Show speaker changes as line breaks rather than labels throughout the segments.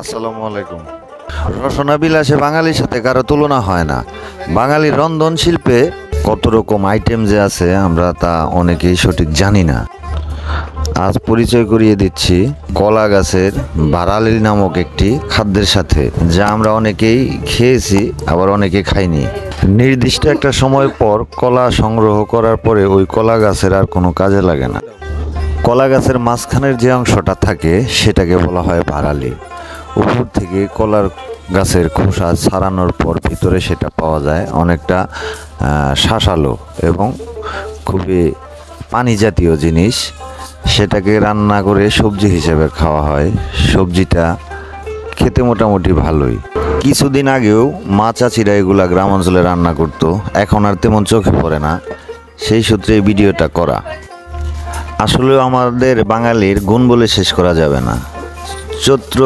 আসসালামু আলাইকুম। রসনা বিলাসে বাঙালির সাথে কারও তুলনা হয় না। বাঙালির রন্ধন শিল্পে কত রকম আইটেম যে আছে আমরা তা অনেকেই সঠিক জানি না। আজ পরিচয় করিয়ে দিচ্ছি কলা গাছের বারালি নামক একটি খাদ্যের সাথে, যা আমরা অনেকেই খেয়েছি, আবার অনেকে খাইনি। নির্দিষ্ট একটা সময় পর কলা সংগ্রহ করার পরে ওই কলা গাছের আর কোনো কাজে লাগে না। কলা গাছের মাঝখানের যে অংশটা থাকে, সেটাকে বলা হয় বারালি। উপর থেকে কলার গাছের খোসা ছাড়ানোর পর ভিতরে সেটা পাওয়া যায়। অনেকটা শাঁসালো এবং খুবই পানি জাতীয় জিনিস। সেটাকে রান্না করে সবজি হিসেবে খাওয়া হয়। সবজিটা খেতে মোটামুটি ভালোই। কিছুদিন আগেও মা চাচিরা এগুলা গ্রাম অঞ্চলে রান্না করতো। এখন আর তেমন চোখে পড়ে না। সেই সূত্রে এই ভিডিওটা করা। আসলেও আমাদের বাঙালির গুণ বলে শেষ করা যাবে না। চৈত্র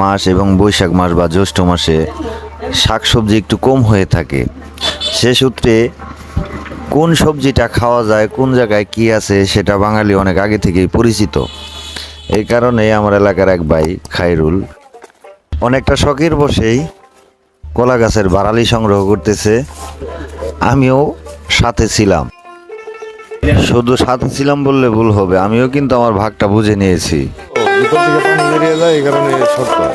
মাস এবং বৈশাখ মাস বা জ্যৈষ্ঠ মাসে শাকসবজি একটু কম হয়ে থাকে। সে সূত্রে কোন সবজিটা খাওয়া যায়, কোন জায়গায় কি আছে সেটা বাঙালি অনেক আগে থেকেই পরিচিত। এই কারণে আমার এলাকার এক ভাই খাইরুল অনেকটা শখের বসেই কলা গাছের বাড়ালি সংগ্রহ করতেছে। আমিও সাথে ছিলাম। শুধু সাথে ছিলাম বললে ভুল হবে, আমিও কিন্তু আমার ভাগটা বুঝে নিয়েছি।
ভিতর থেকে পানি বেরিয়ে যায় এই কারণে শর্ট করে